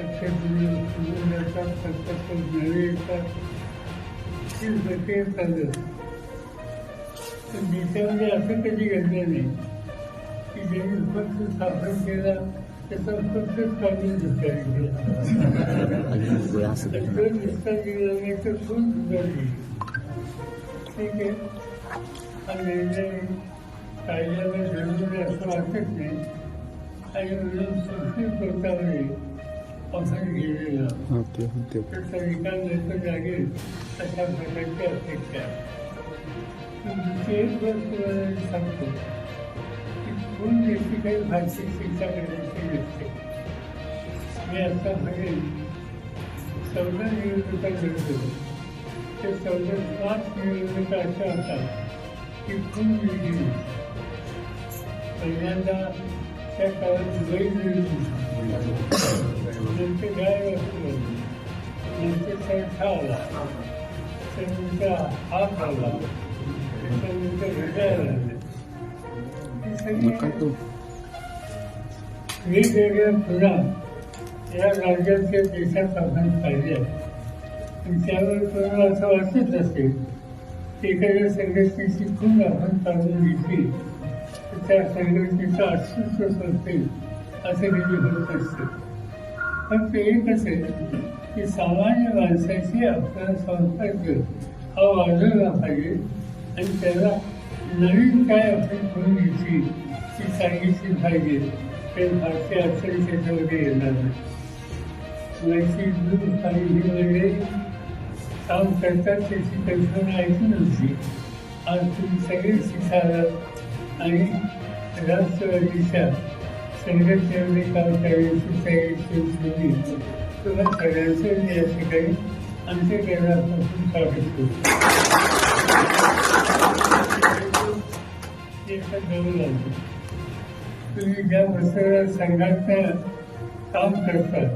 पक्षातून नवे येतात प्रक्रिया चालू पण देशामध्ये असं कधी घडलं नाही की ज्यांनी पक्ष स्थापन केला त्याचा पक्षच काढून दुसऱ्या केला तर गेला नाही तर सुद्धा ठीक आहे आणि कायद्याला जरूर असं वाटत नाही आणि म्हणून सुरक्षित प्रकारे आपण गेलेला निकाल लवकर लागेल अशा प्रकारची अपेक्षा. तुम्हाला सांगतो की कोण व्यक्ती काही भाषिक शिक्षा करण्याची नसते मी आतापर्यंत चौदा निवडणुका लढतो त्या चौदा पाच निवडणुका अशा होतात की खून विधी पहिल्यांदा त्या काळात वैध नंतर आला त्यानंतर हात आला त्याच्यानंतर हृदय करू वेगवेगळ्या खुणा या राज्याच्या देशात आपण आणि त्यावर कोणाला असं वाटत असेल की एखाद्या संघटनेची खूण आपण काढून घेतली तर त्या संघटनेचं अस्तित्व संपेल असं कधी होत असते. फक्त एकच आहे की सामान्य माणसाशी आपला संपर्क हा वाढवला पाहिजे. आणि त्याला नवीन काय आपण करून घेतली ती सांगितली पाहिजे. ते भारतीय अडचणी त्याच्यामध्ये येणार नाही. माहिती दूर काही ही वगैरे काम करतात त्याची कल्पना ऐकली नव्हती आज तुम्ही सगळे शिकायला आणि राष्ट्रवादीच्या संघटनेमध्ये काम करायची तयारी सुरू तुला सगळ्यांचं मी या ठिकाणी अंत्यकरणापासून स्वागत करतो याचा तुम्ही ज्या मतदार संघात काम करता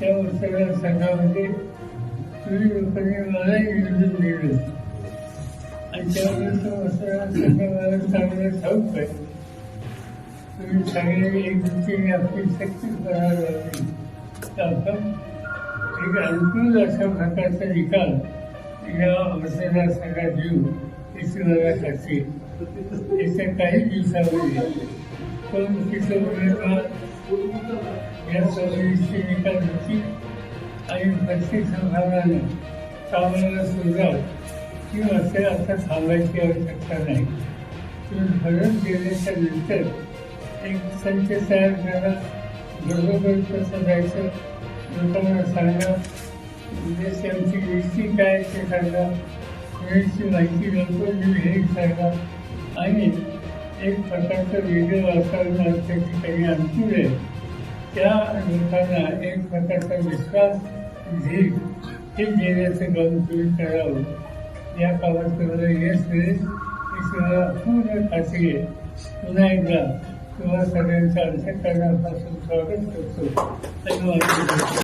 त्या मतदार संघामध्ये तुम्ही लोकांनी मलाही निवडून दिलं आणि त्यानंतर मतदार संघ मला चांगलं ठाऊक आहे तुम्ही चांगले एक दृष्टीने आपली शक्ती करायला लागली तर एक अनुकूल अशा प्रकारचा निकाल या मतदारसंघात देऊ याची मला काही दिवसामध्ये पण तिथं उमेदवार या सभेची निकाल होतील. आणि प्रत्येक संघाने कामाला सुरुवात किंवा असे आता थांबायची आवश्यकता नाही. तुम्ही भरत गेल्याच्यानंतर एक संच तयार करा कसं जायचं लोकांना सांगा. म्हणजे देश काय ते सांगा. माहिती लवकर हे सांगा. आणि एक प्रकारचं वेगळं वातावरण त्या ठिकाणी अनुकूल आहे. त्या लोकांना एक प्रकारचा विश्वास घेईल हे देण्याचं काम तुम्ही करावं. या कामात तुम्हाला यश मिळेल. ही पूर्ण खात्री आहे. पुन्हा एकदा तुम्हाला सगळ्यांच्या अंत्यकरणापासून स्वागत करतो धन्यवाद